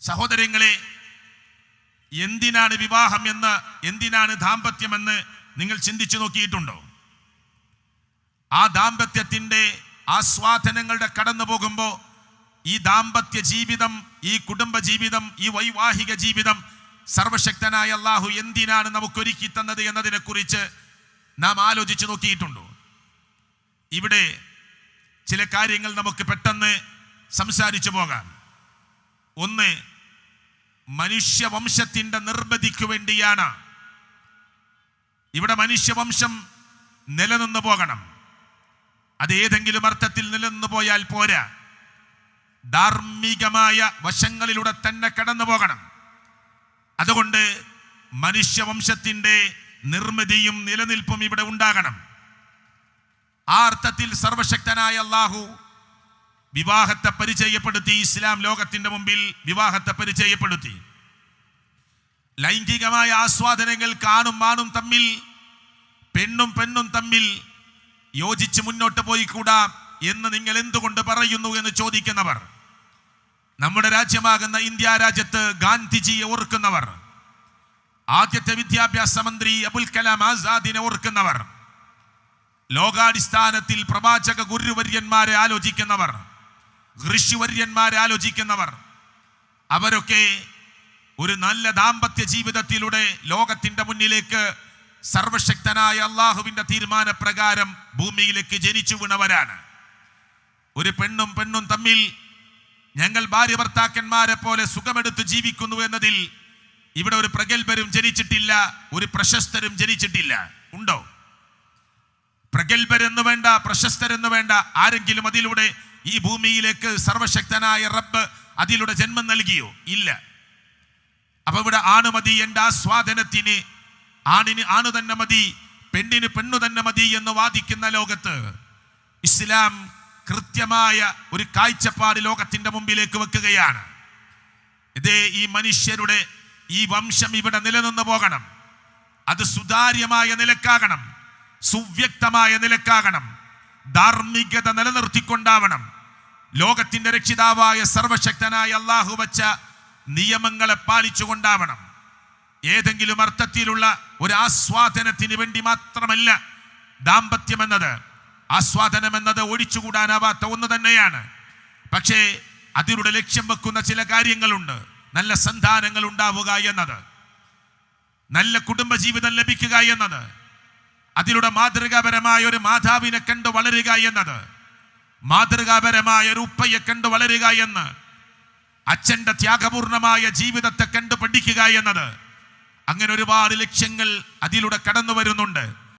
സഹോദരങ്ങളെ എന്തിനാണ് വിവാഹം എന്ന് എന്തിനാണ് ദാമ്പത്യമെന്ന് നിങ്ങൾ ചിന്തിച്ചു നോക്കിയിട്ടുണ്ടോ? ആ ദാമ്പത്യത്തിന്റെ ആസ്വാദനങ്ങളുടെ കടന്നു പോകുമ്പോൾ ഈ ദാമ്പത്യ ജീവിതം ഈ കുടുംബ ജീവിതം ഈ വൈവാഹിക ജീവിതം സർവശക്തനായ അള്ളാഹു എന്തിനാണ് നമുക്കൊരുക്കി തന്നത് എന്നതിനെക്കുറിച്ച് നാം ആലോചിച്ചു നോക്കിയിട്ടുണ്ടോ? ഇവിടെ ചില കാര്യങ്ങൾ നമുക്ക് പെട്ടെന്ന് സംസാരിച്ചു പോകാം. ഒന്ന് മനുഷ്യവംശത്തിന്റെ നിർമ്മിതിക്ക് വേണ്ടിയാണ്. ഇവിടെ മനുഷ്യവംശം നിലനിന്നു പോകണം. അത് ഏതെങ്കിലും അർത്ഥത്തിൽ നിലനിന്നു പോയാൽ പോരാ. ധാർമ്മികമായ വശങ്ങളിലൂടെ തന്നെ കടന്നു പോകണം. അതുകൊണ്ട് മനുഷ്യവംശത്തിന്റെ നിർമ്മിതിയും നിലനിൽപ്പും ഇവിടെ ഉണ്ടാകണം. ആ അർത്ഥത്തിൽ സർവശക്തനായ അള്ളാഹു വിവാഹത്തെ പരിചയപ്പെടുത്തി ഇസ്ലാം ലോകത്തിന്റെ മുമ്പിൽ വിവാഹത്തെ പരിചയപ്പെടുത്തി. ലൈംഗികമായ ആസ്വാദനങ്ങൾ കാണും മാണും തമ്മിൽ പെണ്ണും പെണ്ണും തമ്മിൽ യോജിച്ച് മുന്നോട്ട് പോയി കൂടാ എന്ന് നിങ്ങൾ എന്തുകൊണ്ട് പറയുന്നു എന്ന് ചോദിക്കുന്നവർ. നമ്മുടെ രാജ്യമാകുന്ന ഇന്ത്യ രാജ്യത്ത് ഗാന്ധിജിയെ ഓർക്കുന്നവർ. ആദ്യത്തെ വിദ്യാഭ്യാസ മന്ത്രി അബുൽ കലാം ആസാദിനെ ഓർക്കുന്നവർ. ലോകാടിസ്ഥാനത്തിൽ പ്രവാചക ഗുരുവര്യന്മാരെ ആലോചിക്കുന്നവർ. ഋഷിവര്യന്മാരെ ആലോചിക്കുന്നവർ അവരൊക്കെ ഒരു നല്ല ദാമ്പത്യ ജീവിതത്തിലൂടെ ലോകത്തിന്റെ മുന്നിലേക്ക് സർവശക്തനായ അള്ളാഹുവിന്റെ തീരുമാനപ്രകാരം ഭൂമിയിലേക്ക് ജനിച്ചു വീണവരാണ്. ഒരു പെണ്ണും പെണ്ണും തമ്മിൽ ഞങ്ങൾ ഭാര്യ ഭർത്താക്കന്മാരെ പോലെ സുഖമെടുത്ത് ജീവിക്കുന്നു എന്നതിൽ ഇവിടെ ഒരു പ്രഗത്ഭരും ജനിച്ചിട്ടില്ല ഒരു പ്രശസ്തരും ജനിച്ചിട്ടില്ല. ഉണ്ടോ? പ്രഗത്ഭരെന്ന് വേണ്ട പ്രശസ്തരെന്ന് വേണ്ട ആരെങ്കിലും അതിലൂടെ ഈ ഭൂമിയിലേക്ക് സർവശക്തനായ റബ്ബ് അതിലൂടെ ജന്മം നൽകിയോ? ഇല്ല. അപ്പൊ ഇവിടെ ആണ് മതി എന്റെ ആസ്വാദനത്തിന് ആണിന് ആണ് തന്നെ മതി പെണ്ണിന് പെണ്ണു തന്നെ മതി എന്ന് വാദിക്കുന്ന ലോകത്ത് ഇസ്ലാം കൃത്യമായ ഒരു കാഴ്ചപ്പാട് ലോകത്തിന്റെ മുമ്പിലേക്ക് വെക്കുകയാണ്. ഇതേ ഈ മനുഷ്യരുടെ ഈ വംശം ഇവിടെ നിലനിന്ന് പോകണം. അത് സുതാര്യമായ നിലക്കാകണം സുവ്യക്തമായ നിലക്കാകണം ധാർമ്മികത നിലനിർത്തിക്കൊണ്ടാവണം. ലോകത്തിന്റെ രക്ഷിതാവായ സർവശക്തനായ അള്ളാഹു വച്ച നിയമങ്ങളെ പാലിച്ചുകൊണ്ടാവണം ഏതെങ്കിലും അർത്ഥത്തിലുള്ള ഒരു ആസ്വാദനത്തിന് വേണ്ടി മാത്രമല്ല ദാമ്പത്യം എന്നത് ആസ്വാദനം എന്നത് ഒഴിച്ചുകൂടാനാവാത്ത ഒന്ന് തന്നെയാണ്. പക്ഷേ അതിലൂടെ ലക്ഷ്യം വെക്കുന്ന ചില കാര്യങ്ങളുണ്ട്. നല്ല സന്താനങ്ങൾ ഉണ്ടാവുക എന്നത്. നല്ല കുടുംബജീവിതം ലഭിക്കുക എന്നത്. അതിലൂടെ മാതൃകാപരമായ ഒരു മാതാവിനെ കണ്ട് വളരുക എന്നത്. മാതൃകാപരമായ ഒരു ഉപ്പയെ കണ്ട് വളരുക എന്ന് അച്ഛന്റെ ത്യാഗപൂർണമായ ജീവിതത്തെ കണ്ടു പഠിക്കുക എന്നത്. അങ്ങനെ ഒരുപാട് ലക്ഷ്യങ്ങൾ അതിലൂടെ കടന്നു വരുന്നുണ്ട്.